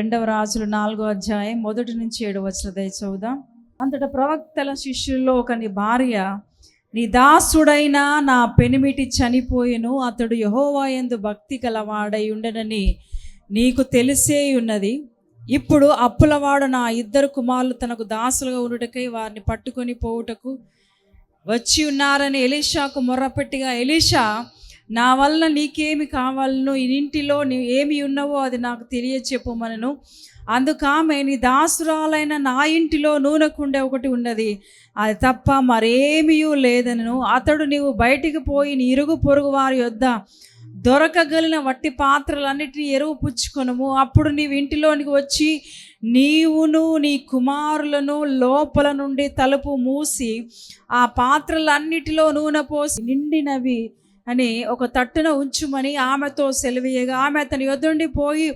రెండవ రాజులు నాలుగో అధ్యాయం మొదటి నుంచి ఏడు వచ్చిన దయ చదువుదాం. అంతటా ప్రవక్తల శిష్యుల్లో ఒకని భార్య నీ దాసుడైన నా పెనిమిటి చనిపోయిను అతడు యహోవాయందు భక్తి గలవాడై ఉండనని నీకు తెలిసే ఉన్నది. ఇప్పుడు అప్పులవాడు నా ఇద్దరు కుమారులు తనకు దాసులుగా ఉండుటకై వారిని పట్టుకొని పోవుటకు వచ్చి ఉన్నారని ఎలీషాకు మొర్రపెట్టిగా ఎలీషా నా వలన నీకేమి కావాలను ఇంటిలో నీ ఏమి ఉన్నావో అది నాకు తెలియచెప్పమనను అందుకామె నీ దాసురాలైన నా ఇంటిలో నూనెకుండే ఒకటి ఉన్నది. అది తప్ప మరేమీ లేదనను. అతడు నీవు బయటికి పోయి నీ ఇరుగు పొరుగు వారి యొద్ద దొరకగలిగిన వట్టి పాత్రలన్నిటిని ఎరువు పుచ్చుకొనము. అప్పుడు నీవు ఇంటిలోనికి వచ్చి నీవును నీ కుమారులను లోపల నుండి తలుపు మూసి ఆ పాత్రలన్నిటిలో నూనె పోసి నిండినవి అని ఒక తట్టున ఉంచుమని ఆమెతో సెలవీయగా ఆమె అతని యొద్దుండి పోయి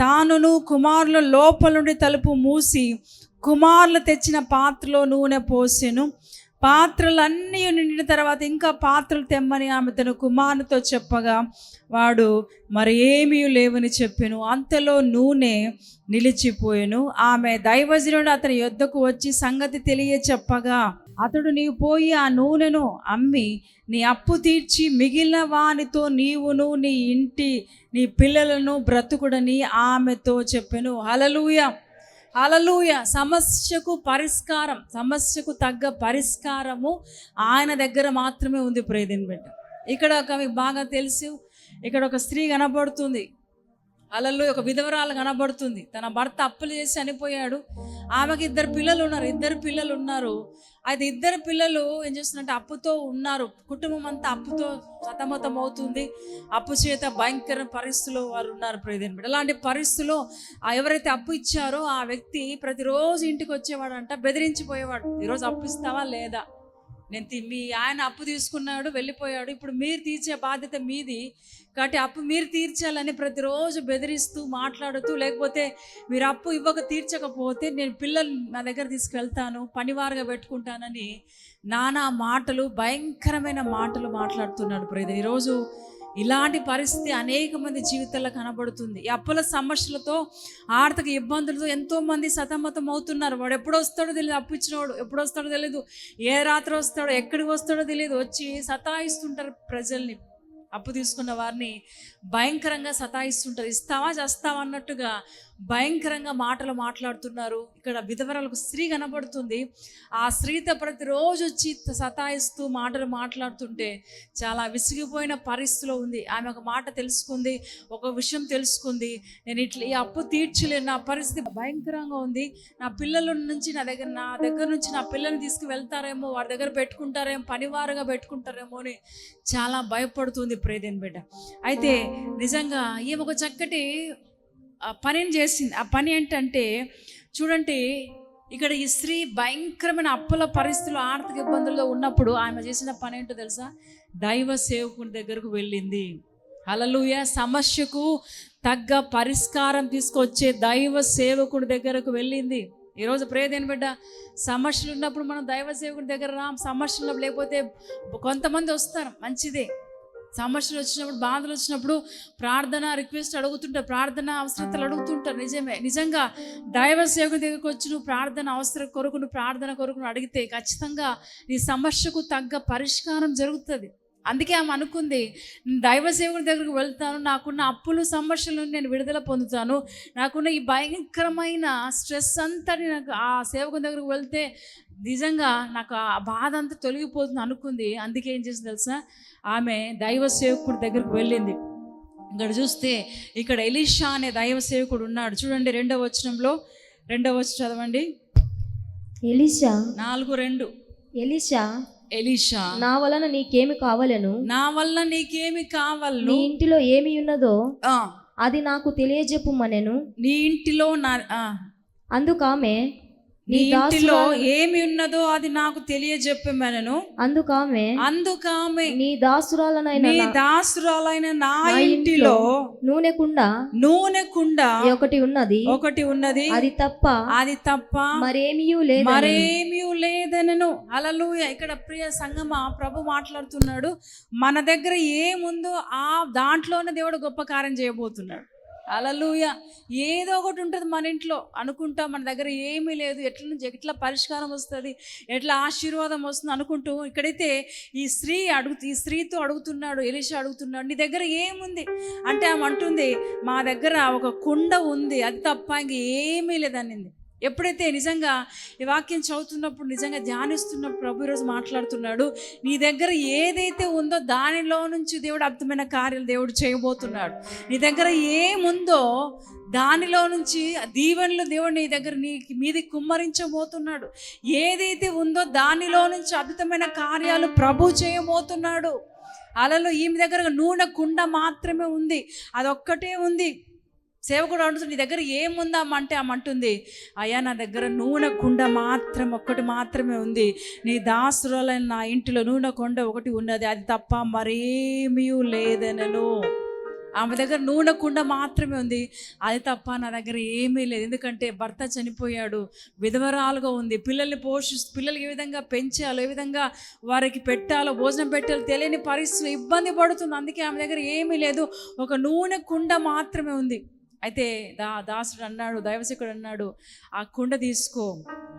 తానును కుమారుల లోపల నుండి తలుపు మూసి కుమారులు తెచ్చిన పాత్రలో నూనె పోసెను. పాత్రలన్నీ నిండిన తర్వాత ఇంకా పాత్రలు తెమ్మని ఆమె తన కుమారునితో చెప్పగా వాడు మరి ఏమీ లేవని చెప్పాను. అంతలో నూనె నిలిచిపోయాను. ఆమె దైవజనుడు అతని యొద్దకు వచ్చి సంగతి తెలియ చెప్పగా అతడు నీవు పోయి ఆ నూనెను అమ్మి నీ అప్పు తీర్చి మిగిలిన వానితో నీవును నీ ఇంటి నీ పిల్లలను బ్రతుకుడని ఆమెతో చెప్పెను. హలలుయ అలలూయ సమస్యకు పరిష్కారం సమస్యకు తగ్గ పరిష్కారము ఆయన దగ్గర మాత్రమే ఉంది ప్రేదిన్ బిడ్డ ఇక్కడ ఒక మీకు బాగా తెలుసు. ఇక్కడ ఒక స్త్రీ కనబడుతుంది. అలల్లో ఒక విధవరాలు కనబడుతుంది. తన భర్త అప్పులు చేసి చనిపోయాడు. ఆమెకి ఇద్దరు పిల్లలు ఉన్నారు. ఇద్దరు పిల్లలు ఉన్నారు. అయితే ఇద్దరు పిల్లలు ఏం చేస్తున్నారంటే అప్పుతో ఉన్నారు. కుటుంబం అంతా అప్పుతో సతమతం అవుతుంది. అప్పు చేత భయంకర పరిస్థితుల్లో వారు ఉన్నారు. ప్రయోజనం బిడ్డ అలాంటి పరిస్థితుల్లో ఎవరైతే అప్పు ఇచ్చారో ఆ వ్యక్తి ప్రతిరోజు ఇంటికి వచ్చేవాడంట బెదిరించిపోయేవాడు. ఈరోజు అప్పు ఇస్తావా లేదా? నేను మీ ఆయన అప్పు తీసుకున్నాడు వెళ్ళిపోయాడు. ఇప్పుడు మీరు తీర్చే బాధ్యత మీది. కాబట్టి అప్పు మీరు తీర్చాలని ప్రతిరోజు బెదిరిస్తూ మాట్లాడుతూ లేకపోతే మీరు అప్పు ఇవ్వక తీర్చకపోతే నేను పిల్లలు నా దగ్గర తీసుకెళ్తాను పనివారుగా పెట్టుకుంటానని నానా మాటలు భయంకరమైన మాటలు మాట్లాడుతున్నాడు ప్రేద ఈరోజు ఇలాంటి పరిస్థితి అనేక మంది జీవితాల్లో కనబడుతుంది. ఈ అప్పుల సమస్యలతో ఆర్థిక ఇబ్బందులతో ఎంతో మంది సతమతం అవుతున్నారు. వాడు ఎప్పుడు వస్తాడో తెలియదు అప్పు ఇచ్చినవాడు ఎప్పుడు వస్తాడో తెలియదు ఏ రాత్రి వస్తాడో ఎక్కడికి వస్తాడో తెలియదు వచ్చి సతాయిస్తుంటారు ప్రజల్ని. అప్పు తీసుకున్న వారిని భయంకరంగా సతాయిస్తుంటారు. ఇస్తావా చేస్తావా అన్నట్టుగా భయంకరంగా మాటలు మాట్లాడుతున్నారు. ఇక్కడ విధవరాలకు స్త్రీ కనబడుతుంది. ఆ స్త్రీతో ప్రతిరోజు వచ్చి సతాయిస్తూ మాటలు మాట్లాడుతుంటే చాలా విసిగిపోయిన పరిస్థితిలో ఉంది. ఆమె ఒక మాట తెలుసుకుంది ఒక విషయం తెలుసుకుంది. నేను ఇట్లా ఈ అప్పు తీర్చలేను నా పరిస్థితి భయంకరంగా ఉంది. నా పిల్లల నుంచి నా దగ్గర నా దగ్గర నుంచి నా పిల్లల్ని తీసుకు వెళ్తారేమో వారి దగ్గర పెట్టుకుంటారేమో పనివారుగా పెట్టుకుంటారేమో అని చాలా భయపడుతుంది ప్రేదేని బిడ్డ. అయితే నిజంగా ఈమె ఒక చక్కటి ఆ పనిని చేసింది? ఆ పని ఏంటంటే చూడండి ఇక్కడ ఈ స్త్రీ భయంకరమైన అప్పుల పరిస్థితులు ఆర్థిక ఇబ్బందుల్లో ఉన్నప్పుడు ఆమె చేసిన పని ఏంటో తెలుసా? దైవ సేవకుని దగ్గరకు వెళ్ళింది. అలలుయ సమస్యకు తగ్గ పరిష్కారం తీసుకొచ్చే దైవ సేవకుడి దగ్గరకు వెళ్ళింది. ఈరోజు ప్రేదేని బిడ్డ? సమస్యలు ఉన్నప్పుడు మనం దైవ సేవకుడి దగ్గర రాం సమస్యలు లేకపోతే కొంతమంది వస్తారు మంచిదే. సమస్యలు వచ్చినప్పుడు బాధలు వచ్చినప్పుడు ప్రార్థన రిక్వెస్ట్ అడుగుతుంటారు ప్రార్థన అవసరతలు అడుగుతుంటారు. నిజమే. నిజంగా దైవ సేవకు దగ్గరకు వచ్చి నువ్వు ప్రార్థన అవసరం కొరకు నువ్వు ప్రార్థన కొరకు అడిగితే ఖచ్చితంగా నీ సమస్యకు తగ్గ పరిష్కారం జరుగుతుంది. అందుకే ఆమె అనుకుంది దైవ సేవకుడి దగ్గరకు వెళ్తాను నాకున్న అప్పులు సమస్యల నేను విడుదల పొందుతాను. నాకున్న ఈ భయంకరమైన స్ట్రెస్ అంతటి నాకు ఆ సేవకుని దగ్గరకు వెళ్తే నిజంగా నాకు ఆ బాధ అంతా తొలగిపోతుంది అనుకుంది. అందుకే ఏం చేసింది తెలుసా? ఆమె దైవ సేవకుడి దగ్గరకు వెళ్ళింది. ఇక్కడ చూస్తే ఇక్కడ ఎలీషా అనే దైవ సేవకుడు ఉన్నాడు. చూడండి రెండవ వచనంలో రెండవ వచనం చదవండి. ఎలిషా? నాలుగు రెండు. ఎలిషా? ఎలీషా నా వలన నీకేమి కావలను? నా వల్ల నీకేమి నీ కావాలను ఇంటిలో ఏమి ఉన్నదో అది నాకు తెలియజెప్పుమనెను. నీ ఇంటిలో నా అందుకామె నీ ఇంటిలో ఏమి ఉన్నదో అది నాకు తెలియజెప్పమనను. అందుకామె అందుకామె నీ దాసురాలనైన నీ దాసురాలైన నా ఇంటిలో నూనె కుండ నూనె కుండ ఒకటి ఉన్నది. ఒకటి ఉన్నది. అది తప్ప అది తప్ప మరేమీ లేదు మరేమీ లేదనను. అలలుయ ఇక్కడ ప్రియ సంగమ ప్రభు మాట్లాడుతున్నాడు. మన దగ్గర ఏముందో ఆ దాంట్లోనే దేవుడు గొప్ప కార్యం చేయబోతున్నాడు. అలలుయ. ఏదో ఒకటి ఉంటుంది మన ఇంట్లో. అనుకుంటాం మన దగ్గర ఏమీ లేదు. ఎట్ల నుంచి ఎట్లా పరిష్కారం వస్తుంది? ఎట్లా ఆశీర్వాదం వస్తుంది అనుకుంటూ ఇక్కడైతే ఈ స్త్రీ అడుగు ఈ స్త్రీతో అడుగుతున్నాడు ఎలిష అడుగుతున్నాడు నీ దగ్గర ఏముంది? అంటే ఆమె అంటుంది మా దగ్గర ఒక కుండ ఉంది. అది తప్ప ఇంక ఏమీ లేదనింది. ఎప్పుడైతే నిజంగా ఈ వాక్యం చదువుతున్నప్పుడు నిజంగా ధ్యానిస్తున్నప్పుడు ప్రభు ఈరోజు మాట్లాడుతున్నాడు నీ దగ్గర ఏదైతే ఉందో దానిలో నుంచి దేవుడు అర్థమైన కార్యాలు దేవుడు చేయబోతున్నాడు. నీ దగ్గర ఏముందో దానిలో నుంచి దీవెనలు దేవుడు నీ దగ్గర నీ మీది కుమ్మరించబోతున్నాడు. ఏదైతే ఉందో దానిలో నుంచి అద్భుతమైన కార్యాలు ప్రభు చేయబోతున్నాడు. అలలో ఈమె దగ్గర నూనె కుండ మాత్రమే ఉంది. అదొక్కటే ఉంది. సేవకుడు అంటుంది నీ దగ్గర ఏముందాం అంటే ఆమె అంటుంది అయ్యా నా దగ్గర నూనె కుండ మాత్రం ఒక్కటి మాత్రమే ఉంది. నీ దాసురాలైన నా ఇంటిలో నూనె కొండ ఒకటి ఉన్నది. అది తప్ప మరేమీ లేదనను. ఆమె దగ్గర నూనె కుండ మాత్రమే ఉంది. అది తప్ప నా దగ్గర ఏమీ లేదు. ఎందుకంటే భర్త చనిపోయాడు విధవరాలుగా ఉంది. పిల్లల్ని పోషి పిల్లలు ఏ విధంగా పెంచాలో ఏ విధంగా వారికి పెట్టాలో భోజనం పెట్టాలో తెలియని పరిస్థితులు ఇబ్బంది పడుతుంది. అందుకే ఆమె దగ్గర ఏమీ లేదు. ఒక నూనె కుండ మాత్రమే ఉంది. అయితే దా దాసుడు అన్నాడు దైవశకుడు అన్నాడు ఆ కుండ తీసుకో.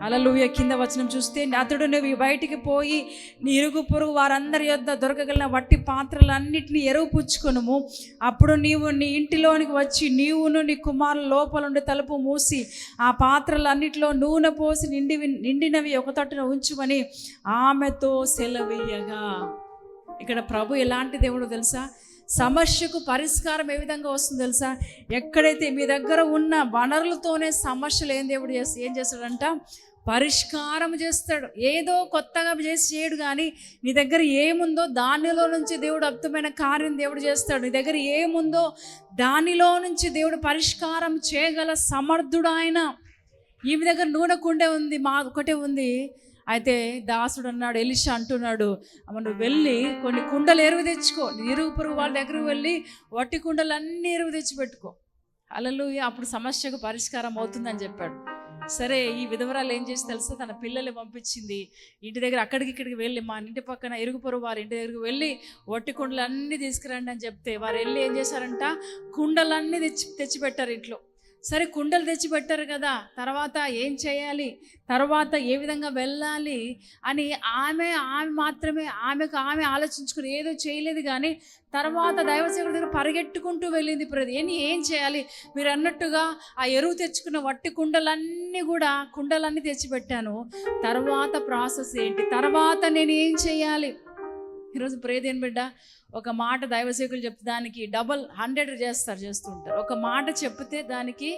అలలుయ కింద వచనం చూస్తే అతడు నువ్వు బయటికి పోయి నీ ఇరుగు పొరుగు వారందరి యొద్ద దొరకగలిగిన వట్టి పాత్రలన్నింటినీ ఎరువు పుచ్చుకొనుము. అప్పుడు నీవు నీ ఇంటిలోనికి వచ్చి నీవును నీ కుమారుల లోపల ఉండి తలుపు మూసి ఆ పాత్రలన్నిటిలో నూనె పోసి నిండి నిండినవి ఒక తట్టున ఉంచుమని ఆమెతో సెలవీయగా ఇక్కడ ప్రభు ఎలాంటి దేవుడు తెలుసా? సమస్యకు పరిష్కారం ఏ విధంగా వస్తుందో తెలుసా? ఎక్కడైతే మీ దగ్గర ఉన్న వనరులతోనే సమస్యలు ఏం దేవుడు చేస్తా ఏం చేస్తాడంట? పరిష్కారం చేస్తాడు. ఏదో కొత్తగా చేసి చేయడు కానీ నీ దగ్గర ఏముందో దానిలో నుంచి దేవుడు అద్భుతమైన కార్యం దేవుడు చేస్తాడు. నీ దగ్గర ఏముందో దానిలో నుంచి దేవుడు పరిష్కారం చేయగల సమర్థుడు ఆయన. ఈమె దగ్గర నూనె కుండే ఉంది మా ఒకటే ఉంది. అయితే దాసుడు అన్నాడు ఎలిషా అంటున్నాడు అమ్మ నువ్వు వెళ్ళి కొన్ని కుండలు ఎరువు తెచ్చుకో. ఇరుగు పొరుగు వాళ్ళ దగ్గరకు వెళ్ళి వట్టి కుండలు అన్నీ ఎరువు తెచ్చి పెట్టుకో. అలలు అప్పుడు సమస్యకు పరిష్కారం అవుతుందని చెప్పాడు. సరే ఈ విధవరాలు ఏం చేసి తెలుసా? తన పిల్లల్ని పంపించింది. ఇంటి దగ్గర అక్కడికి ఇక్కడికి వెళ్ళి మా ఇంటి పక్కన ఇరుగు పొరుగు వారి ఇంటి దగ్గరికి వెళ్ళి వట్టి కుండలు అన్నీ తీసుకురండి అని చెప్తే వారు వెళ్ళి ఏం చేశారంట? కుండలన్నీ తెచ్చి తెచ్చిపెట్టారు ఇంట్లో. సరే కుండలు తెచ్చి పెట్టారు కదా తర్వాత ఏం చేయాలి? తర్వాత ఏ విధంగా వెళ్ళాలి అని ఆమె ఆమె మాత్రమే ఆమెకు ఆమె ఆలోచించుకుని ఏదో చేయలేదు కానీ తర్వాత దైవసేవుడి దగ్గర పరిగెట్టుకుంటూ వెళ్ళింది ప్రతి. ఏం చేయాలి? మీరు అన్నట్టుగా ఆ ఎరువు తెచ్చుకున్న వట్టి కుండలన్నీ కూడా కుండలన్నీ తెచ్చిపెట్టాను తర్వాత ప్రాసెస్ ఏంటి? తర్వాత నేను ఏం చేయాలి? ఈరోజు ప్రేదేని బిడ్డ? ఒక మాట దైవసేకులు చెప్తే దానికి డబల్ హండ్రెడ్ చేస్తారు చేస్తుంటారు. ఒక మాట చెప్తే దానికి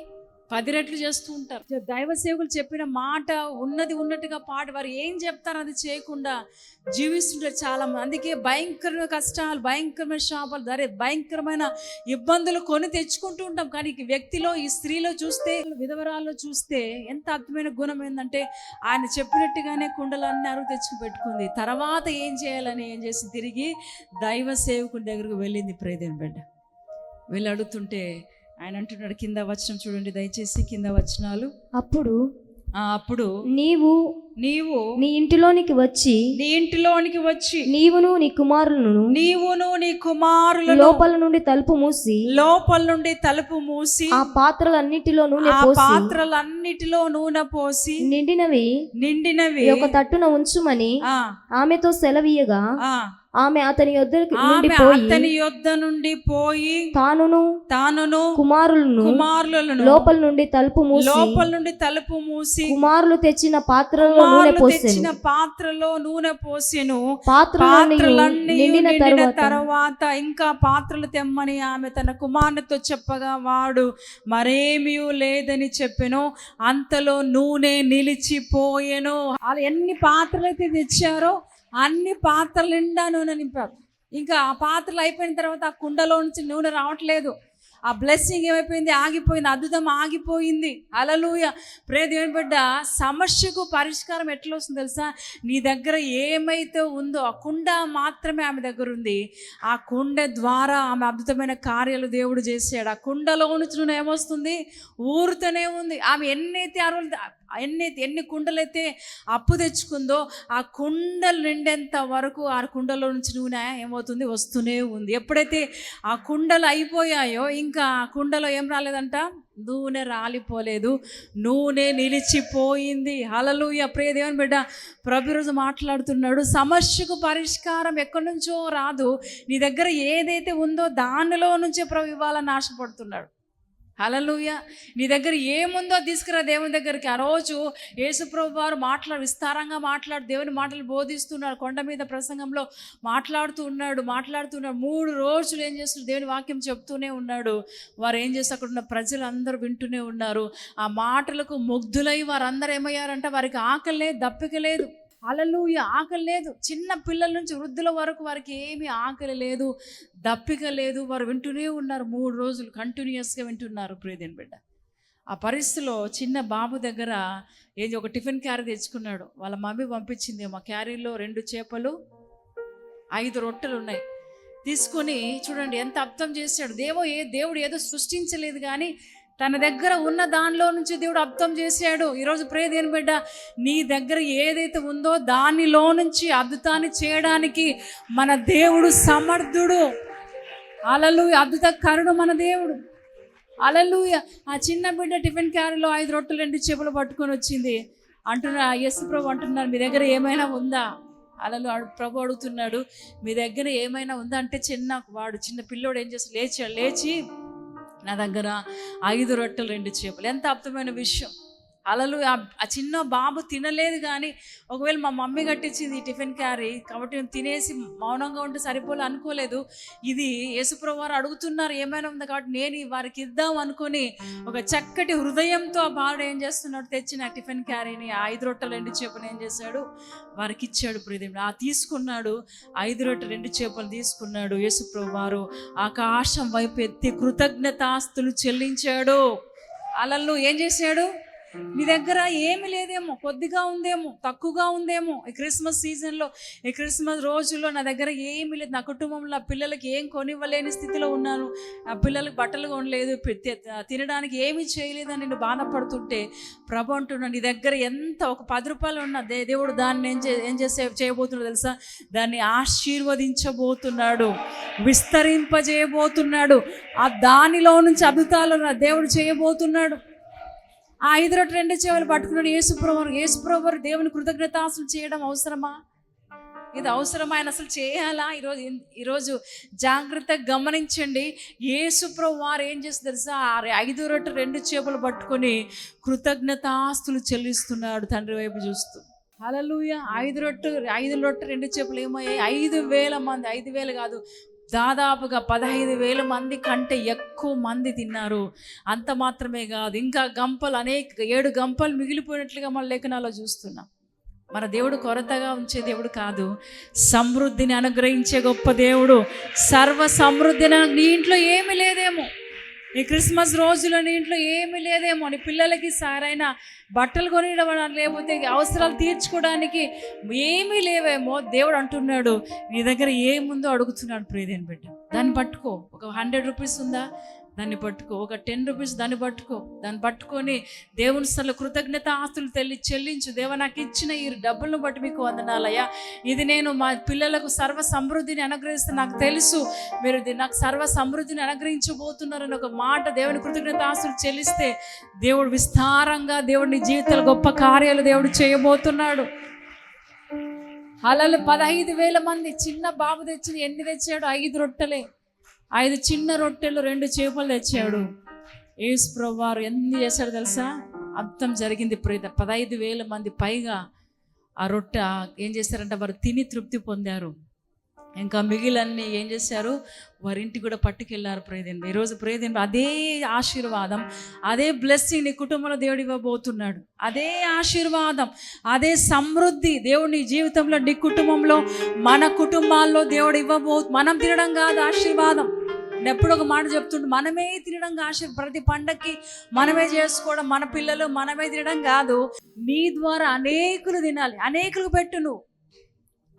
పది రెట్లు చేస్తూ ఉంటారు. దైవ సేవకులు చెప్పిన మాట ఉన్నది ఉన్నట్టుగా పాట వారు ఏం చెప్తారో అది చేయకుండా జీవిస్తుంటారు చాలా మంది అందుకే భయంకరమైన కష్టాలు భయంకరమైన శాపాలు దరే భయంకరమైన ఇబ్బందులు కొని తెచ్చుకుంటూ ఉంటాం. కానీ ఈ వ్యక్తిలో ఈ స్త్రీలో చూస్తే విధవరాల్లో చూస్తే ఎంత అద్భుతమైన గుణం ఏంటంటే ఆయన చెప్పినట్టుగానే కుండలన్నీ అరువు తెచ్చుకు పెట్టుకుంది. తర్వాత ఏం చేయాలని ఏం చేసి తిరిగి దైవ సేవకుని దగ్గరకు వెళ్ళింది ప్రేదేని బిడ్డ. వెళ్ళి అడుగుతుంటే ఆయన అంటున్నాడు కింద వచనం చూడండి దయచేసి కింద వచనాలు. అప్పుడు అప్పుడు నీవు నీవు నీ ఇంటిలోనికి వచ్చి నీ ఇంటిలోనికి వచ్చి నీవును నీ కుమారులను నీవును నీ కుమారులను లోపల నుండి తలుపు మూసి లోపల నుండి తలుపు మూసి ఆ పాత్రలన్నిటిలో నూనె ఆ పాత్రలన్నిటిలో నూనె పోసి నిండినవి నిండినవి ఒక తట్టున ఉంచుమని ఆమెతో సెలవీయగా ఆమె అతని యొద్ద నుండి పోయి అతని యొద్ద నుండి పోయి తానును తానును కుమారులను కుమారులను లోపల నుండి తలుపు మూసి లోపల నుండి తలుపు మూసి కుమారులు తెచ్చిన పాత్రలో నూనె పోసెను. తెచ్చిన పాత్రలో నూనె పోసెను. పాత్రలన్నీ నిండిన తర్వాత ఇంకా పాత్రలు తెమ్మని ఆమె తన కుమారునితో చెప్పగా వాడు మరేమీ లేదని చెప్పెను. అంతలో నూనె నిలిచిపోయెను. వాళ్ళు ఎన్ని పాత్రలు అయితే తెచ్చారో అన్ని పాత్రలు నిండా నూనె నింపారు. ఇంకా ఆ పాత్రలు అయిపోయిన తర్వాత ఆ కుండలో నుంచి నూనె రావట్లేదు. ఆ బ్లెస్సింగ్ ఏమైపోయింది? ఆగిపోయింది. అద్భుతం ఆగిపోయింది. అలలుయ ప్రే దేవుని బిడ్డ సమస్యకు పరిష్కారం ఎట్లా వస్తుంది తెలుసా? నీ దగ్గర ఏమైతే ఉందో ఆ కుండ మాత్రమే ఆమె దగ్గర ఉంది. ఆ కుండ ద్వారా ఆమె అద్భుతమైన కార్యాలు దేవుడు చేశాడు. ఆ కుండలో నుంచి నూనె ఏమొస్తుంది? ఊరుతూనే ఉంది. ఆమె ఎన్నైతే అరువులు ఎన్ని ఎన్ని కుండలైతే అప్పు తెచ్చుకుందో ఆ కుండలు నిండేంత వరకు ఆ కుండలో నుంచి నూనె ఏమవుతుంది? వస్తూనే ఉంది. ఎప్పుడైతే ఆ కుండలు అయిపోయాయో ఇంకా ఆ కుండలో ఏం రాలేదంట? నూనె రాలిపోలేదు. నూనె నిలిచిపోయింది. హలలుయ ప్రియ దేవుని బిడ్డ ప్రభురోజు మాట్లాడుతున్నాడు. సమస్యకు పరిష్కారం ఎక్కడి నుంచో రాదు. నీ దగ్గర ఏదైతే ఉందో దానిలో నుంచే ప్రభు ఇవ్వాలని ఆశపడుతున్నాడు. హలలుయ నీ దగ్గర ఏముందో తీసుకురా దేవుని దగ్గరికి. ఆ రోజు యేసుప్రభు వారు మాట్లాడు విస్తారంగా మాట్లాడు దేవుని మాటలు బోధిస్తున్నాడు. కొండ మీద ప్రసంగంలో మాట్లాడుతూ ఉన్నాడు మాట్లాడుతున్నాడు మూడు రోజులు ఏం చేస్తున్నారు దేవుని వాక్యం చెప్తూనే ఉన్నాడు. వారు ఏం చేస్తే అక్కడ ఉన్న ప్రజలందరూ వింటూనే ఉన్నారు. ఆ మాటలకు ముగ్ధులై వారందరూ ఏమయ్యారంటే వారికి ఆకలి లేదు దప్పిక లేదు. అలలుయ ఆకలి లేదు. చిన్న పిల్లల నుంచి వృద్ధుల వరకు వారికి ఏమీ ఆకలి లేదు దప్పిక లేదు. వారు వింటూనే ఉన్నారు. మూడు రోజులు కంటిన్యూస్గా వింటున్నారు. ప్రియదేని బిడ్డ ఆ పరిస్థితిలో చిన్న బాబు దగ్గర ఏది ఒక టిఫిన్ క్యారీ తెచ్చుకున్నాడు. వాళ్ళ మమ్మీ పంపించింది మా క్యారీలో రెండు చేపలు ఐదు రొట్టెలు ఉన్నాయి. తీసుకొని చూడండి ఎంత అర్థం చేశాడు. దేవో ఏ దేవుడు ఏదో సృష్టించలేదు కానీ తన దగ్గర ఉన్న దానిలో నుంచి దేవుడు అర్థం చేశాడు. ఈరోజు ప్రే దేని బిడ్డ? నీ దగ్గర ఏదైతే ఉందో దానిలో నుంచి అద్భుతాన్ని చేయడానికి మన దేవుడు సమర్థుడు. అలలు అద్భుత కరుడు మన దేవుడు. అలలు ఆ చిన్న బిడ్డ టిఫిన్ క్యారీలో ఐదు రొట్టెలు రెండు చేపలు పట్టుకొని వచ్చింది. అంటున్నా ఎస్ ప్రభు అంటున్నారు మీ దగ్గర ఏమైనా ఉందా? అలలు ప్రభు అడుగుతున్నాడు మీ దగ్గర ఏమైనా ఉందా? అంటే చిన్న వాడు. చిన్న పిల్లోడు ఏం చేస్తాడు? లేచాడు లేచి నా దగ్గర ఐదు రొట్టెలు రెండు చేపలు. ఎంత అర్థమైన విషయం. అలలు ఆ చిన్న బాబు తినలేదు కానీ ఒకవేళ మా మమ్మీ కట్టించింది ఈ టిఫిన్ క్యారీ కాబట్టి నేను తినేసి మౌనంగా ఉంటే సరిపోలే అనుకోలేదు. ఇది యేసుప్రభు వారు అడుగుతున్నారు ఏమైనా ఉంది? కాబట్టి నేను వారికి ఇద్దాం అనుకొని ఒక చక్కటి హృదయంతో ఆ బాలుడు ఏం చేస్తున్నాడు? తెచ్చిన టిఫిన్ క్యారీని ఆ ఐదు రొట్టెలు రెండు చేపలు ఏం చేశాడు? వారికి ఇచ్చాడు ప్రియదేవుడు. ఆ తీసుకున్నాడు ఐదు రొట్టెలు రెండు చేపలు తీసుకున్నాడు యేసుప్రభు వారు. ఆకాశం వైపు ఎత్తి కృతజ్ఞతాస్తులు చెల్లించాడు. అలల్లో ఏం చేశాడు? నీ దగ్గర ఏమి లేదేమో కొద్దిగా ఉందేమో తక్కువగా ఉందేమో ఈ క్రిస్మస్ సీజన్లో ఈ క్రిస్మస్ రోజుల్లో నా దగ్గర ఏమి లేదు. నా కుటుంబంలో నా పిల్లలకి ఏం కొనివ్వలేని స్థితిలో ఉన్నాను. ఆ పిల్లలకి బట్టలు కొనలేదు. తినడానికి ఏమీ చేయలేదని నేను బాధపడుతుంటే ప్రభు అంటున్నాడు నీ దగ్గర ఎంత ఒక పది రూపాయలు ఉన్న దే దేవుడు దాన్ని ఏం చే ఏం చేసే చేయబోతున్నాడు తెలుసా? దాన్ని ఆశీర్వదించబోతున్నాడు. విస్తరింపజేయబోతున్నాడు. ఆ దానిలో నుంచి అద్భుతాలు నా దేవుడు చేయబోతున్నాడు. ఆ ఐదు రొట్టె రెండు చెవులు పట్టుకున్నాడు. యేసుప్రభు యేసుప్రభు దేవుని కృతజ్ఞతాసులు చేయడం అవసరమా? ఇది అవసరమా? ఆయన అసలు చేయాలా? ఈరోజు ఈరోజు జాగ్రత్తగా గమనించండి. యేసుప్రభు వారు ఏం చేసి తెలుసా? ఐదు రొట్టు రెండు చేపలు పట్టుకొని కృతజ్ఞతాస్తులు చెల్లిస్తున్నాడు తండ్రి వైపు చూస్తూ. హలలుయ ఐదు రొట్టు ఐదు రొట్టు రెండు చేపలు ఏమయ్యాయి? ఐదు వేల మంది ఐదు వేలు కాదు దాదాపుగా పదహైదు వేల మంది కంటే ఎక్కువ మంది తిన్నారు. అంత మాత్రమే కాదు ఇంకా గంపలు అనేక ఏడు గంపలు మిగిలిపోయినట్లుగా మన లేఖనాల్లో చూస్తున్నాం. మన దేవుడు కొరతగా ఉంచే దేవుడు కాదు. సమృద్ధిని అనుగ్రహించే గొప్ప దేవుడు సర్వ సమృద్ధిని నీ ఇంట్లో ఏమీ లేదేమో. ఈ క్రిస్మస్ రోజులో నీ ఇంట్లో ఏమీ లేదేమో నీ పిల్లలకి సారైనా బట్టలు కొనియడం లేకపోతే అవసరాలు తీర్చుకోవడానికి ఏమీ లేవేమో దేవుడు అంటున్నాడు. నీ దగ్గర ఏముందో అడుగుతున్నాడు ప్రియదేని బిడ్డ. దాన్ని పట్టుకో. ఒక హండ్రెడ్ రూపీస్ ఉందా? దాన్ని పట్టుకో. ఒక టెన్ రూపీస్ దాన్ని పట్టుకో. దాన్ని పట్టుకొని దేవుని స్థల కృతజ్ఞత ఆస్తులు తెల్లి చెల్లించు. దేవ నాకు ఇచ్చిన ఈ డబ్బులను బట్టి మీకు వందనాలయ్యా. ఇది నేను మా పిల్లలకు సర్వ సమృద్ధిని అనుగ్రహిస్తే నాకు తెలుసు. మీరు ఇది నాకు సర్వ సమృద్ధిని అనుగ్రహించబోతున్నారని ఒక మాట దేవుని కృతజ్ఞత ఆస్తులు చెల్లిస్తే దేవుడు విస్తారంగా దేవుడిని జీవితాలు గొప్ప కార్యాలు దేవుడు చేయబోతున్నాడు. అలలు పదహైదు వేల మంది చిన్న బాబు తెచ్చిన ఎన్ని తెచ్చాడు? ఐదు రొట్టెలే. ఐదు చిన్న రొట్టెలు రెండు చేపలు తెచ్చాడు. యేసు ప్రభు వారు ఎన్ని చేశాడు తెలుసా? అర్థం జరిగింది ప్రీత. పదహైదు వేల మంది పైగా ఆ రొట్టె ఏం చేశారంటే వారు తిని తృప్తి పొందారు. ఇంకా మిగిలన్నీ ఏం చేశారు? వారింటి కూడా పట్టుకెళ్ళారు ప్రేదేన్ ఈరోజు ప్రేదేన్ అదే ఆశీర్వాదం అదే బ్లెస్సింగ్ నీ కుటుంబంలో దేవుడు ఇవ్వబోతున్నాడు. అదే ఆశీర్వాదం అదే సమృద్ధి దేవుడు నీ జీవితంలో నీ కుటుంబంలో మన కుటుంబాల్లో దేవుడు ఇవ్వబో మనం తినడం కాదు ఆశీర్వాదం. ఎప్పుడు ఒక మాట చెప్తుంటే మనమే తినడం ఆశీర్ ప్రతి పండక్కి మనమే చేసుకోవడం మన పిల్లలు మనమే తినడం కాదు. నీ ద్వారా అనేకులు తినాలి అనేకులకు పెట్టు నువ్వు.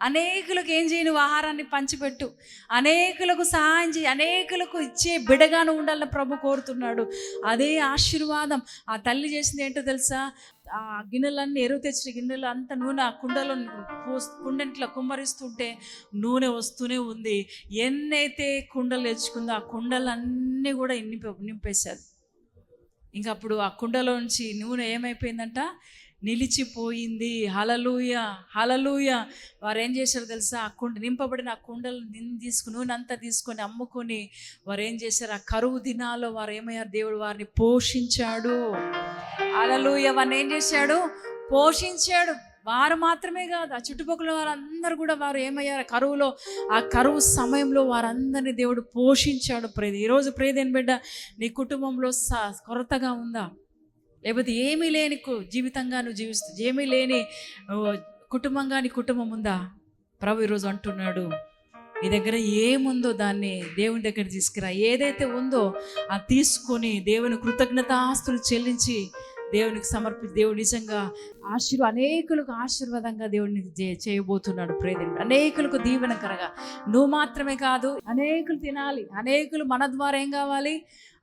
అనేకులకు ఏం చేయను ఆహారాన్ని పంచిపెట్టు. అనేకులకు సహాయం చేయి. అనేకులకు ఇచ్చే బిడగాను ఉండాలని ప్రభు కోరుతున్నాడు. అదే ఆశీర్వాదం. ఆ తల్లి చేసింది ఏంటో తెలుసా? ఆ గిన్నెలన్నీ ఎరువు తెచ్చిన గిన్నెలు అంత నూనె ఆ కుండలో పోస్ కుండంట్లో కుమ్మరిస్తుంటే నూనె వస్తూనే ఉంది. ఎన్నైతే కుండలు తెచ్చుకుందో ఆ కుండలన్నీ కూడా నింపి నింపేశారు. ఇంకా అప్పుడు ఆ కుండలో నుంచి నూనె ఏమైపోయిందంట? నిలిచిపోయింది. హలలుయ హలలుయ వారు ఏం చేశారు తెలుసా? ఆ కుండ నింపబడిన ఆ కుండలు నిన్ను తీసుకుని నూనె అంతా తీసుకొని అమ్ముకొని వారు ఏం చేశారు? ఆ కరువు దినాల్లో వారు ఏమయ్యారు? దేవుడు వారిని పోషించాడు. హలలుయ వారిని ఏం చేశాడు? పోషించాడు. వారు మాత్రమే కాదు ఆ చుట్టుపక్కల వారందరూ కూడా వారు ఏమయ్యారు? కరువులో ఆ కరువు సమయంలో వారందరినీ దేవుడు పోషించాడు. ప్రేది ఈరోజు ప్రేదేని బిడ్డ నీ కుటుంబంలో స కొరతగా ఉందా? లేకపోతే ఏమీ లేని జీవితంగా నువ్వు జీవిస్తూ ఏమీ లేని కుటుంబంగా నీ కుటుంబం ఉందా? ప్రభు ఈరోజు అంటున్నాడు నీ దగ్గర ఏముందో దాన్ని దేవుని దగ్గర తీసుకురా. ఏదైతే ఉందో అది తీసుకొని దేవుని కృతజ్ఞతాస్తులు చెల్లించి దేవునికి సమర్పి దేవుడు నిజంగా ఆశీర్వ అనేకులకు ఆశీర్వాదంగా దేవుడిని చేయబోతున్నాడు. ప్రేదేవుడు అనేకులకు దీవెనకరగా నువ్వు మాత్రమే కాదు అనేకులు తినాలి. అనేకులు మన ద్వారా ఏం కావాలి?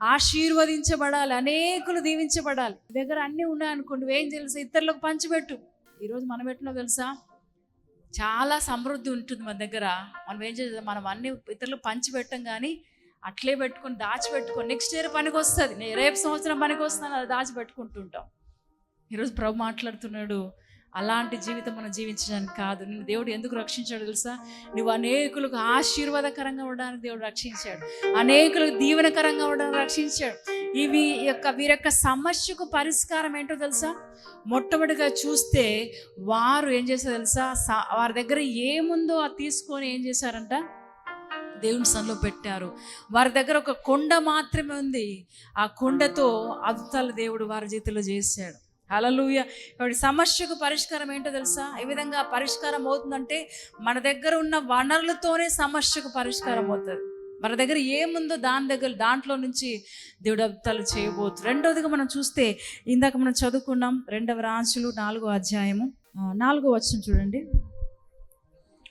ఆశీర్వదించబడాలి అనేకులు దీవించబడాలి. దగ్గర అన్నీ ఉన్నాయనుకోండి నువ్వేం తెలుసా? ఇతరులకు పంచిపెట్టు. ఈరోజు మనం ఎట్లా తెలుసా? చాలా సమృద్ధి ఉంటుంది మన దగ్గర. మనం ఏం చేద్దాం? మనం అన్ని ఇతరులకు పంచిపెట్టం కానీ అట్లే పెట్టుకొని దాచిపెట్టుకొని నెక్స్ట్ ఇయర్ పనికి వస్తుంది నేను రేపు సంవత్సరం పనికి వస్తాను అది దాచిపెట్టుకుంటుంటాం. ఈరోజు ప్రభు మాట్లాడుతున్నాడు. అలాంటి జీవితం మనం జీవించడానికి కాదు. నిన్ను దేవుడు ఎందుకు రక్షించాడు తెలుసా? నువ్వు అనేకులకు ఆశీర్వాదకరంగా ఉండడానికి దేవుడు రక్షించాడు. అనేకులకు దీవెనకరంగా ఉండడానికి రక్షించాడు. ఇవి యొక్క వీరి యొక్క సమస్యకు పరిష్కారం ఏంటో తెలుసా? మొట్టమొదటిగా చూస్తే వారు ఏం చేశారు తెలుసా? వారి దగ్గర ఏముందో అది తీసుకొని ఏం చేశారంట? దేవుని సన్లో పెట్టారు. వారి దగ్గర ఒక కొండ మాత్రమే ఉంది. ఆ కొండతో అద్భుతాలు దేవుడు వారి జీవితంలో చేశాడు. హలలుయ కాబట్టి సమస్యకు పరిష్కారం ఏంటో తెలుసా? ఏ విధంగా పరిష్కారం అవుతుందంటే మన దగ్గర ఉన్న వనరులతోనే సమస్యకు పరిష్కారం అవుతుంది. మన దగ్గర ఏముందో దాని దగ్గర దాంట్లో నుంచి దేవుడు అద్భుతాలు చేయబోతు. రెండవదిగా మనం చూస్తే ఇందాక మనం చదువుకున్నాం రెండవ రాజులు నాలుగో అధ్యాయము. నాలుగో వచ్చిన చూడండి.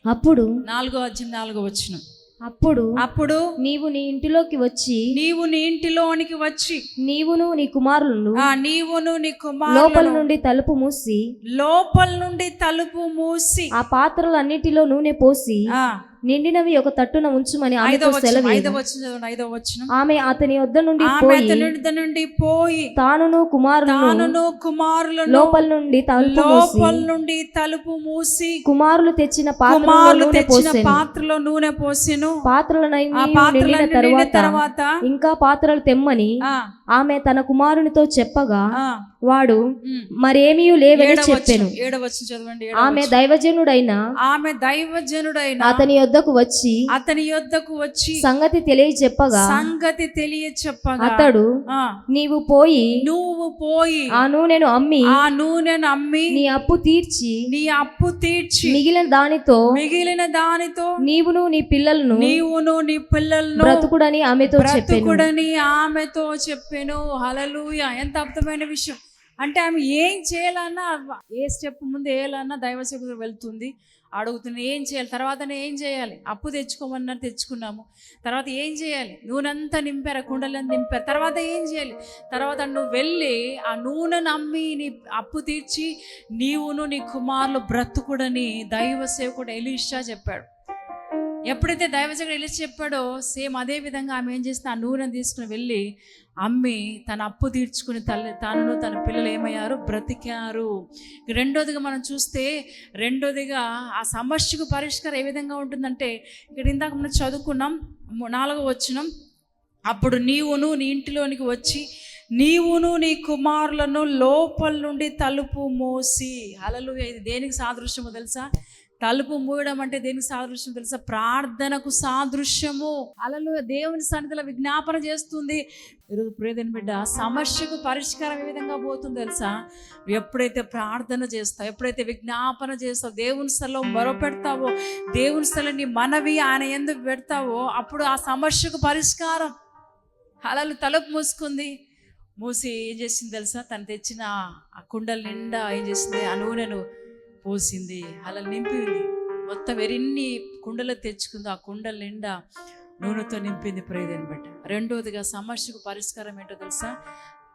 అప్పుడు నాలుగో అధ్యాయం నాలుగో వచ్చిన అప్పుడు అప్పుడు నీవు నీ ఇంటిలోకి వచ్చి నీవు నీ ఇంటిలోనికి వచ్చి నీవును నీ కుమారులను నీవును నీ లోపల కుమారులను నుండి తలుపు మూసి లోపల నుండి తలుపు మూసి ఆ పాత్రలన్నిటిలో నూనె పోసి నిండినవి ఒక తట్టున ఉంచుమని ఆమె అతని వద్ద నుండి నుండి పోయి తానును కుమారులను తానును కుమారులను లోపల నుండి తలుపు మూసి లోపల నుండి తలుపు మూసి కుమారులు తెచ్చిన పాత్రలో కుమారులు తెచ్చిన పాత్రలో నూనె పోసెను. నిండిన తరువాత తర్వాత ఇంకా పాత్రలు తెమ్మని ఆమె తన కుమారునితో చెప్పగా వాడు. మరేమీ లేవని చెప్పెను. ఆమె. దైవజనుడైన ఆమె దైవజనుడైన అతని యొద్దకు వచ్చి అతని యొద్దకు వచ్చి సంగతి తెలియచెప్పగా సంగతి తెలియ చెప్పగా అతడు నీవు పోయి నువ్వు పోయి ఆ నూనెను అమ్మి ఆ నూనెను అమ్మి నీ అప్పు తీర్చి నీ అప్పు తీర్చి మిగిలిన దానితో మిగిలిన దానితో నీవును నీ పిల్లలను నీవును నీ పిల్లలను బ్రతుకుడని ఆమెతో చెప్పాను. బ్రతుకుడని ఆమెతో చెప్పాను. హలలుయ ఎంత అర్థమైన విషయం. అంటే ఆమె ఏం చేయాలన్నా ఏ స్టెప్ ముందు వేయాలన్నా దైవశక్తి వెళ్తుంది. అడుగుతున్నా ఏం చేయాలి? తర్వాత ఏం చేయాలి? అప్పు తెచ్చుకోమన్నారు తెచ్చుకున్నాము. తర్వాత ఏం చేయాలి? నూనెంతా నింపారు? కుండలను నింపారు? తర్వాత ఏం చేయాలి? తర్వాత నువ్వు వెళ్ళి ఆ నూనెను అమ్మి నీ అప్పు తీర్చి నీవును నీ కుమారులు బ్రతుకుడని దైవ సేవకుడు ఎలీషా చెప్పాడు. ఎప్పుడైతే దైవజనుడు ఎలిచి చెప్పాడో సేమ్ అదే విధంగా ఆమె ఏం చేసిన ఆ నూనెను తీసుకుని వెళ్ళి అమ్మి తన అప్పు తీర్చుకుని తల్లి తనను తన పిల్లలు ఏమయ్యారు? బ్రతికారు. రెండోదిగా మనం చూస్తే రెండోదిగా ఆ సమస్యకు పరిష్కారం ఏ విధంగా ఉంటుందంటే ఇక్కడ ఇందాక మనం చదువుకున్నాం నాలుగో వచ్చినం అప్పుడు నీవును నీ ఇంటిలోనికి వచ్చి నీవును నీ కుమారులను లోపల నుండి తలుపు మోసి అలలు ఇది దేనికి సాదృశ్యమో తెలుసా? తలుపు మూయడం అంటే దేనికి సాదృశ్యం తెలుసా? ప్రార్థనకు సాదృశ్యము. అలలు దేవుని సన్నిధిలో విజ్ఞాపన చేస్తుంది. ఈరోజు ప్రేదని బిడ్డ సమస్యకు పరిష్కారం ఏ విధంగా పోతుంది తెలుసా? ఎప్పుడైతే ప్రార్థన చేస్తావు ఎప్పుడైతే విజ్ఞాపన చేస్తావు దేవుని స్థలంలో మొరపెడతావో దేవుని స్థలం నీ మనవి ఆయన ఎందుకు పెడతావో అప్పుడు ఆ సమస్యకు పరిష్కారం. అలలు తలుపు మూసుకుంది. మూసి ఏం చేసింది తెలుసా? తను తెచ్చిన ఆ కుండల నిండా ఏం చేసింది? ఆ నూనెను పోసింది అలా నింపింది. మొత్తం ఎన్ని కుండలు తెచ్చుకుందో ఆ కుండల నిండా నూనెతో నింపింది ప్రేదేని బిడ్డ. రెండవదిగా సమస్యకు పరిష్కారం ఏంటో తెలుసా?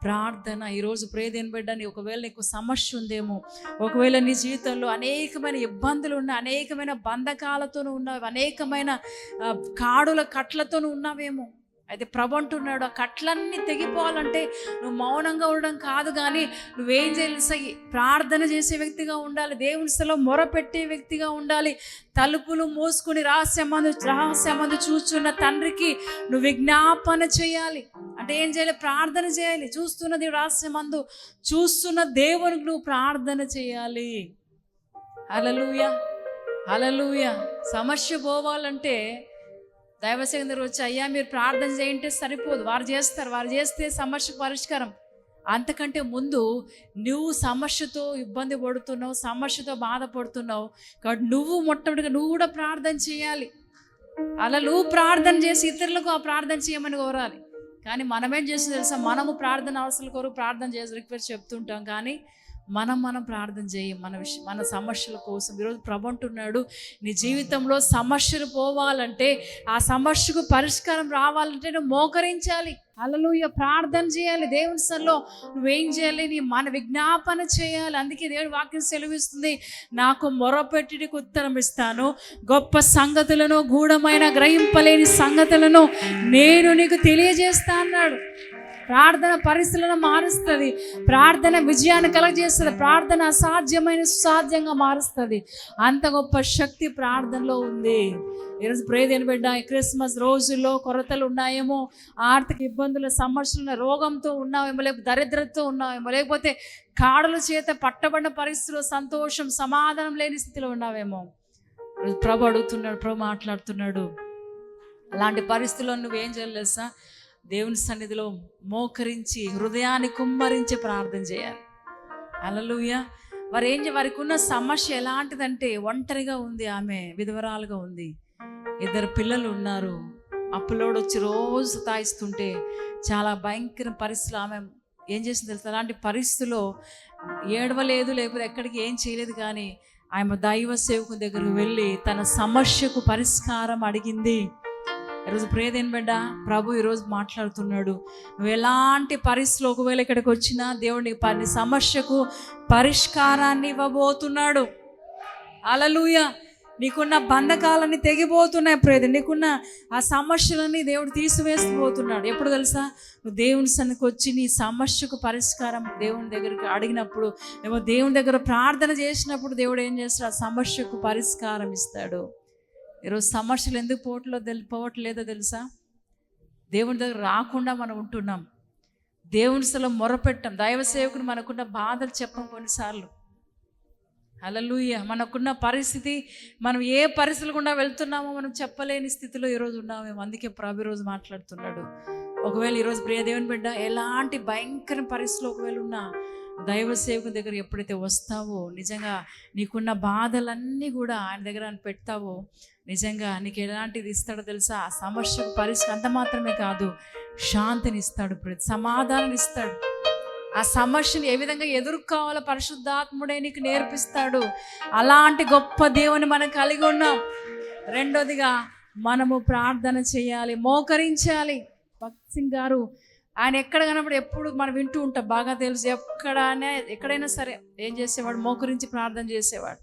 ప్రార్థన. ఈరోజు ప్రేదేని బిడ్డ నీ ఒకవేళ నీకు సమస్య ఉందేమో ఒకవేళ నీ జీవితంలో అనేకమైన ఇబ్బందులు ఉన్న అనేకమైన బంధకాలతోనూ ఉన్నావు అనేకమైన కాడుల కట్లతోనూ ఉన్నావేమో అయితే ప్రభు అంటున్నాడు ఆ కట్లన్నీ తెగిపోవాలంటే నువ్వు మౌనంగా ఉండడం కాదు కానీ నువ్వేం చేయాలి ప్రార్థన చేసే వ్యక్తిగా ఉండాలి దేవుని స్థలో మొరపెట్టే వ్యక్తిగా ఉండాలి. తలుపులు మూసుకుని రహస్యమందు రహస్యమందు చూస్తున్న తండ్రికి నువ్వు విజ్ఞాపన చేయాలి. అంటే ఏం చేయాలి? ప్రార్థన చేయాలి. చూస్తున్న దేవుడు రహస్యమందు చూస్తున్న దేవునికి నువ్వు ప్రార్థన చేయాలి. అలలుయ అలలుయ సమస్య పోవాలంటే దైవసేందరు వచ్చి అయ్యా మీరు ప్రార్థన చేయంటే సరిపోదు. వారు చేస్తారు. వారు చేస్తే సమస్యకు పరిష్కారం. అంతకంటే ముందు నువ్వు సమస్యతో ఇబ్బంది పడుతున్నావు సమస్యతో బాధపడుతున్నావు. కాబట్టి నువ్వు మొట్టమొదటిగా నువ్వు కూడా ప్రార్థన చేయాలి. అలా నువ్వు ప్రార్థన చేసి ఇతరులకు ఆ ప్రార్థన చేయమని కోరాలి. కానీ మనమేం చేసి తెలుసా? మనము ప్రార్థన అవసరం కొరకు ప్రార్థన చేసి రిక్వెస్ట్ చెప్తుంటాం. కానీ మనం మనం ప్రార్థన చేయం మన విష మన సమస్యల కోసం. ఈరోజు ప్రభు అంటున్నాడు నీ జీవితంలో సమస్యలు పోవాలంటే ఆ సమస్యకు పరిష్కారం రావాలంటే నువ్వు మోకరించాలి. అలలుయ ప్రార్థన చేయాలి. దేవుని సల్లో నువ్వేం చేయాలి? నీ మన విజ్ఞాపన చేయాలి. అందుకే దేవుడి వాక్యం సెలవిస్తుంది నాకు మొరపెట్టిడికి ఉత్తరం ఇస్తాను. గొప్ప సంగతులను గూఢమైన గ్రహింపలేని సంగతులను నేను నీకు తెలియజేస్తా అన్నాడు. ప్రార్థన పరిస్థితులను మారుస్తుంది. ప్రార్థన విజయాన్ని కలగజేస్తుంది. ప్రార్థన అసాధ్యమైన సాధ్యంగా మారుస్తుంది. అంత గొప్ప శక్తి ప్రార్థనలో ఉంది. ఈరోజు ప్రేదేని బిడ్డ క్రిస్మస్ రోజుల్లో కొరతలు ఉన్నాయేమో ఆర్థిక ఇబ్బందుల సమస్యలు రోగంతో ఉన్నావేమో లేకపోతే దరిద్రతతో ఉన్నావేమో లేకపోతే కాడల చేత పట్టబడిన పరిస్థితుల్లో సంతోషం సమాధానం లేని స్థితిలో ఉన్నావేమో. ప్రభు అడుగుతున్నాడు ప్రభు మాట్లాడుతున్నాడు. అలాంటి పరిస్థితుల్లో నువ్వేం చేయలేసా దేవుని సన్నిధిలో మోకరించి హృదయాన్ని కుమ్మరించి ప్రార్థన చేయాలి. అలలుయ వారు ఏం వారికి ఉన్న సమస్య ఎలాంటిదంటే ఒంటరిగా ఉంది ఆమె విధవరాలుగా ఉంది. ఇద్దరు పిల్లలు ఉన్నారు. అప్పులోడు వచ్చి రోజు సతాయిస్తుంటే చాలా భయంకర పరిస్థితులు ఆమె ఏం చేసింది తెలుసు? అలాంటి పరిస్థితుల్లో ఏడవలేదు లేకపోతే ఎక్కడికి ఏం చేయలేదు కానీ ఆమె దైవ సేవకుని దగ్గరకు వెళ్ళి తన సమస్యకు పరిష్కారం అడిగింది. ఈరోజు ప్రేదేని బిడ్డ ప్రభు ఈరోజు మాట్లాడుతున్నాడు. నువ్వు ఎలాంటి పరిస్థితులు ఒకవేళ ఇక్కడికి వచ్చినా దేవుడి పని సమస్యకు పరిష్కారాన్ని ఇవ్వబోతున్నాడు. అలలుయ నీకున్న బంధకాలన్నీ తెగిపోతున్నాయి ప్రేద నీకున్న ఆ సమస్యలన్నీ దేవుడు తీసివేసిపోతున్నాడు. ఎప్పుడు తెలుసా? నువ్వు దేవుని సన్నికి వచ్చి నీ సమస్యకు పరిష్కారం దేవుని దగ్గరికి అడిగినప్పుడు ఏమో దేవుని దగ్గర ప్రార్థన చేసినప్పుడు దేవుడు ఏం చేస్తాడు? ఆ సమస్యకు పరిష్కారం ఇస్తాడు. ఈరోజు సమస్యలు ఎందుకు పోవట్లో తెలి పోవట్లేదో తెలుసా? దేవుని దగ్గర రాకుండా మనం ఉంటున్నాం. దేవుని స్థలం మొరపెట్టాం. దైవ సేవకుని మనకున్న బాధలు చెప్పం కొన్నిసార్లు. హల్లెలూయా! మనకున్న పరిస్థితి మనం ఏ పరిస్థితులు గుండా వెళ్తున్నామో మనం చెప్పలేని స్థితిలో ఈరోజు ఉన్నామేమో అందుకే ప్రభు ఈరోజు మాట్లాడుతున్నాడు. ఒకవేళ ఈరోజు ప్రియదేవుని బిడ్డ ఎలాంటి భయంకర పరిస్థితులు ఒకవేళ ఉన్నా దైవ సేవకు దగ్గర ఎప్పుడైతే వస్తావో నిజంగా నీకున్న బాధలన్నీ కూడా ఆయన దగ్గర పెడతావో నిజంగా నీకు ఎలాంటిది ఇస్తాడో తెలుసా? ఆ సమస్యకు పరిస్థితి అంత మాత్రమే కాదు శాంతిని ఇస్తాడు ప్రతి సమాధానం ఇస్తాడు. ఆ సమస్యను ఏ విధంగా ఎదుర్కోవాలో పరిశుద్ధాత్ముడే నీకు నేర్పిస్తాడు. అలాంటి గొప్ప దేవుని మనం కలిగి ఉన్నాం. రెండోదిగా మనము ప్రార్థన చేయాలి మోకరించాలి. భక్త్ సింగ్ గారు ఆయన ఎక్కడ కనప్పుడు ఎప్పుడు మనం వింటూ ఉంటాం. బాగా తెలుసు. ఎక్కడనే ఎక్కడైనా సరే ఏం చేసేవాడు? మోకరించి ప్రార్థన చేసేవాడు.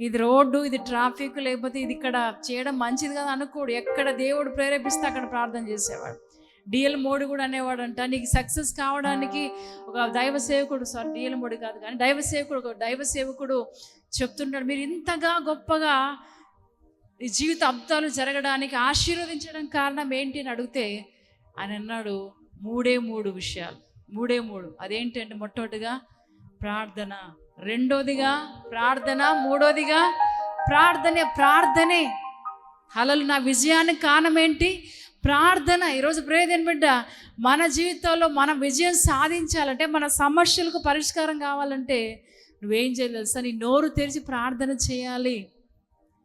ఇది రోడ్డు ఇది ట్రాఫిక్ లేకపోతే ఇది ఇక్కడ చేయడం మంచిది కదా అనుకోడు. ఎక్కడ దేవుడు ప్రేరేపిస్తే అక్కడ ప్రార్థన చేసేవాడు. డిఎల్ మోడీ కూడా అనేవాడంట నీకు సక్సెస్ కావడానికి ఒక దైవ సేవకుడు సారీ. డిఎల్ మోడీ కాదు కానీ దైవ సేవకుడు ఒక దైవ సేవకుడు చెప్తుంటాడు మీరు ఇంతగా గొప్పగా ఈ జీవిత అబ్దాలు జరగడానికి ఆశీర్వదించడం కారణం ఏంటి? అని అడిగితే ఆయన అన్నాడు మూడే మూడు విషయాలు. మూడే మూడు. అదేంటంటే మొట్టమొదటిగా? ప్రార్థన. రెండోదిగా? ప్రార్థన. మూడోదిగా? ప్రార్థనే ప్రార్థనే. హలలు నా విజయానికి కారణం ఏంటి ప్రార్థన. ఈరోజు ప్రేదేని బిడ్డ మన జీవితంలో మనం విజయం సాధించాలంటే మన సమస్యలకు పరిష్కారం కావాలంటే నువ్వేం చేయాలి తెలుసా? నీ నోరు తెరిచి ప్రార్థన చేయాలి.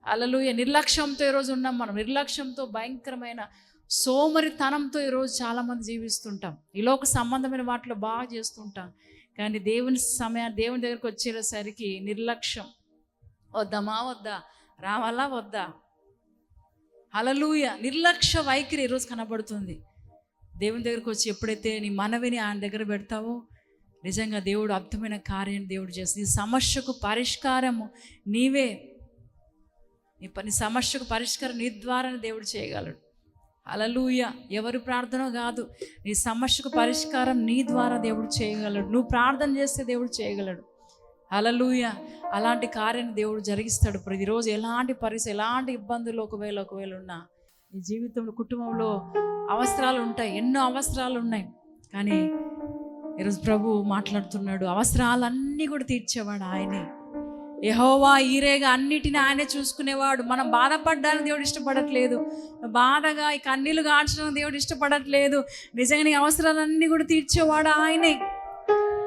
అలలు నిర్లక్ష్యంతో ఈరోజు ఉన్నాం మనం. నిర్లక్ష్యంతో భయంకరమైన సోమరితనంతో ఈరోజు చాలామంది జీవిస్తుంటాం. ఈ లోక సంబంధమైన వాటిలో బాగా చేస్తుంటాం. కానీ దేవుని సమయా దేవుని దగ్గరికి వచ్చేసరికి నిర్లక్ష్యం. వద్దామా వద్దా? రావాలా వద్దా? అలలూయ నిర్లక్ష్య వైఖరి ఈరోజు కనబడుతుంది. దేవుని దగ్గరకు వచ్చి ఎప్పుడైతే నీ మనవిని ఆయన దగ్గర పెడతావో నిజంగా దేవుడు అద్భుతమైన కార్యాన్ని దేవుడు చేస్తుంది. ఈ సమస్యకు పరిష్కారము నీవే. నీ పని సమస్యకు పరిష్కారం నీ ద్వారానే దేవుడు చేయగలడు. అలలూయ ఎవరి ప్రార్థన కాదు. నీ సమస్యకు పరిష్కారం నీ ద్వారా దేవుడు చేయగలడు. నువ్వు ప్రార్థన చేస్తే దేవుడు చేయగలడు. అలలుయ అలాంటి కార్యాన్ని దేవుడు జరిగిస్తాడు ప్రతిరోజు. ఎలాంటి పరిస్థితి ఎలాంటి ఇబ్బందులు ఒకవేళ ఒకవేళ ఉన్నా నీ జీవితంలో కుటుంబంలో అవసరాలు ఉంటాయి. ఎన్నో అవసరాలు ఉన్నాయి. కానీ ఈరోజు ప్రభు మాట్లాడుతున్నాడు. అవసరాలన్నీ కూడా తీర్చేవాడు ఆయనే. యహోవా ఈరేగా అన్నిటిని ఆయనే చూసుకునేవాడు. మనం బాధపడడానికి దేవుడు ఇష్టపడట్లేదు. బాధగా ఈ కన్నీళ్ళు గాడ్చడం దేవుడు ఇష్టపడట్లేదు. నిజంగా నీ అవసరాలన్నీ కూడా తీర్చేవాడు ఆయనే.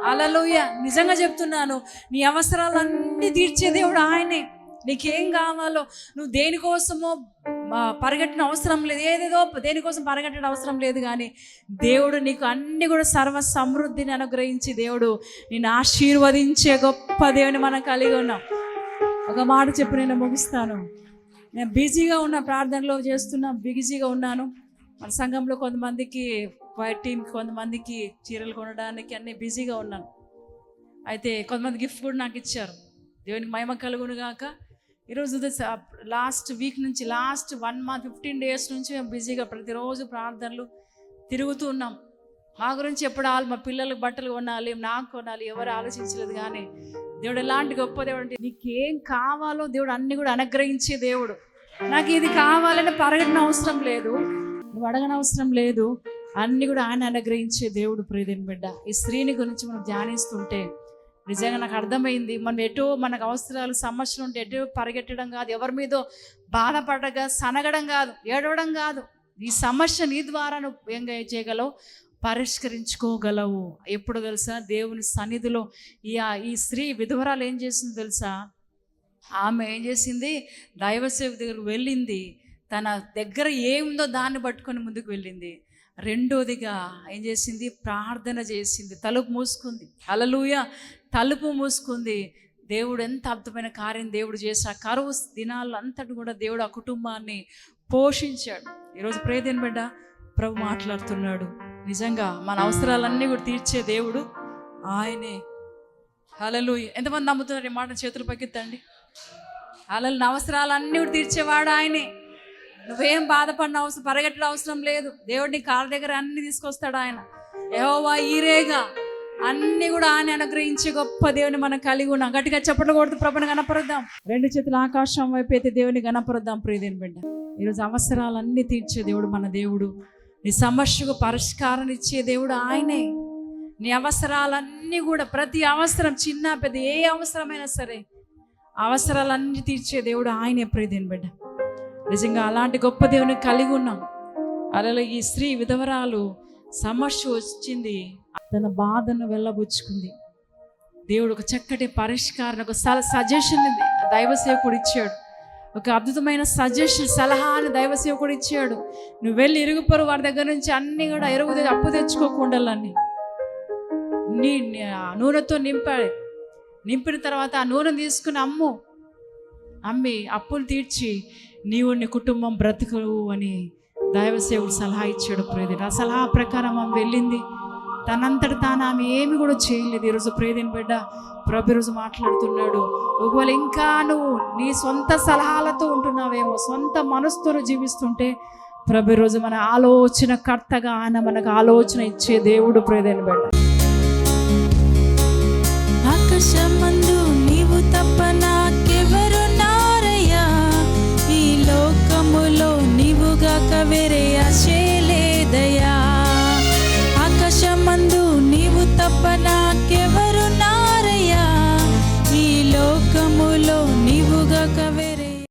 అలలోయ నిజంగా చెప్తున్నాను నీ అవసరాలన్నీ తీర్చే దేవుడు ఆయనే. నీకేం కావాలో నువ్వు దేనికోసమో పరిగెట్టిన అవసరం లేదు. ఏదేదో దేనికోసం పరిగెట్టడం అవసరం లేదు కానీ దేవుడు నీకు అన్ని కూడా సర్వ సమృద్ధిని అనుగ్రహించి దేవుడు నేను ఆశీర్వదించే గొప్ప దేవుని మనం కలిగి ఉన్నాం. ఒక మాట చెప్పి నేను ముగిస్తాను. నేను బిజీగా ఉన్న ప్రార్థనలో చేస్తున్నా బిజీగా ఉన్నాను. మన సంఘంలో కొంతమందికి వైట్ కొంతమందికి చీరలు కొనడానికి అన్నీ బిజీగా ఉన్నాను. అయితే కొంతమంది గిఫ్ట్ కూడా నాకు ఇచ్చారు. దేవునికి మహిమ కలుగును గాక ఈరోజు లాస్ట్ వీక్ నుంచి last one month fifteen days నుంచి మేము బిజీగా ప్రతిరోజు ప్రార్థనలు తిరుగుతూ ఉన్నాం. మా గురించి ఎప్పుడు ఆలు మా పిల్లలకు బట్టలు కొనాలి నాకు కొనాలి ఎవరు ఆలోచించలేదు కానీ దేవుడు ఎలాంటి గొప్ప దేవుడు అంటే నీకేం కావాలో దేవుడు అన్ని కూడా అనుగ్రహించే దేవుడు. నాకు ఇది కావాలని పరగడిన అవసరం లేదు. నువ్వు అడగని అవసరం లేదు. అన్ని కూడా ఆయన అనుగ్రహించే దేవుడు ప్రియదేని బిడ్డ. ఈ స్త్రీని గురించి మనం ధ్యానిస్తుంటే నిజంగా నాకు అర్థమైంది. మనం ఎటో మనకు అవసరాలు సమస్యలు ఉంటే ఎటో పరిగెట్టడం కాదు. ఎవరి మీదో బాధపడగా సనగడం కాదు ఏడవడం కాదు. ఈ సమస్య నీ ద్వారా నువ్వు ఏం చేయగలవు? పరిష్కరించుకోగలవు. ఎప్పుడు తెలుసా? దేవుని సన్నిధిలో ఈ ఈ స్త్రీ విధవరాలు ఏం చేసింది తెలుసా? ఆమె ఏం చేసింది? దైవసేవ దగ్గరకు వెళ్ళింది. తన దగ్గర ఏముందో దాన్ని పట్టుకొని ముందుకు వెళ్ళింది. రెండోదిగా ఏం చేసింది? ప్రార్థన చేసింది. తలుపు మూసుకుంది. అలలుయ తలుపు మూసుకుంది. దేవుడు ఎంత అద్భుతమైన కార్యం దేవుడు చేశా కరువు దినాలు అంతటి కూడా దేవుడు ఆ కుటుంబాన్ని పోషించాడు. ఈరోజు ప్రేదేని బిడ్డ? ప్రభు మాట్లాడుతున్నాడు. నిజంగా మన అవసరాలన్నీ కూడా తీర్చే దేవుడు ఆయనే. హలలు ఎంతమంది నమ్ముతున్నారు ఈ మాట చేతులు పక్కిద్దండి అలలు నా అవసరాలన్నీ కూడా తీర్చేవాడు ఆయనే. నువ్వేం బాధపడిన అవసరం పరిగెట్టడం అవసరం లేదు. దేవుడిని కాళ్ళ దగ్గర అన్ని తీసుకొస్తాడు ఆయన. యెహోవా ఈరేగా అన్ని కూడా ఆయన అనుగ్రహించే గొప్ప దేవుని మనం కలిగి ఉన్నాం. గట్టిగా చెప్పట్లు కొడుతూ ప్రభుని గణపరుద్దాం. రెండు చేతుల ఆకాశం వైపు అయితే దేవుని గణపరుద్దాం. ప్రియదేని బిడ్డ ఈరోజు అవసరాలన్నీ తీర్చే దేవుడు మన దేవుడు. నీ సమస్యకు పరిష్కారం ఇచ్చే దేవుడు ఆయనే. నీ అవసరాలన్నీ కూడా ప్రతి అవసరం చిన్న పెద్ద ఏ అవసరమైనా సరే అవసరాలన్నీ తీర్చే దేవుడు ఆయనే ప్రియదేని బిడ్డ. నిజంగా అలాంటి గొప్ప దేవుని కలిగి ఉన్నాం. అలా ఈ స్త్రీ విధవరాలు సమస్య వచ్చింది. తన బాధను వెళ్ళబుచ్చుకుంది. దేవుడు ఒక చక్కటి పరిష్కారం ఒక సల సజెషన్ దైవ సేవకుడు ఇచ్చాడు. ఒక అద్భుతమైన సజెషన్ సలహాని దైవ సేవకుడు ఇచ్చాడు. నువ్వు వెళ్ళి ఇరుగుపరు వారి దగ్గర నుంచి అన్ని కూడా ఎరుగు అప్పు తెచ్చుకోకుండాలని నీ నీ- ఆ నూనెతో నింపాడు నింపిన తర్వాత ఆ నూనె తీసుకుని అమ్ము. అమ్మి అప్పులు తీర్చి నీవు నీ కుటుంబం బ్రతుకు అని దైవ సేవుడు సలహా ఇచ్చాడు. ప్రేది ఆ సలహా ప్రకారం ఆమె వెళ్ళింది. తనంతట తాను ఆమె ఏమి కూడా చేయలేదు. ఈరోజు ప్రేదిన బిడ్డ ప్రభు ఈరోజు మాట్లాడుతున్నాడు. ఒకవేళ ఇంకా నువ్వు నీ సొంత సలహాలతో ఉంటున్నావేమో సొంత మనసుతో జీవిస్తుంటే ప్రభు ఈరోజు మన ఆలోచన కర్తగా ఆయన మనకు ఆలోచన ఇచ్చే దేవుడు ప్రేదేని బిడ్డ.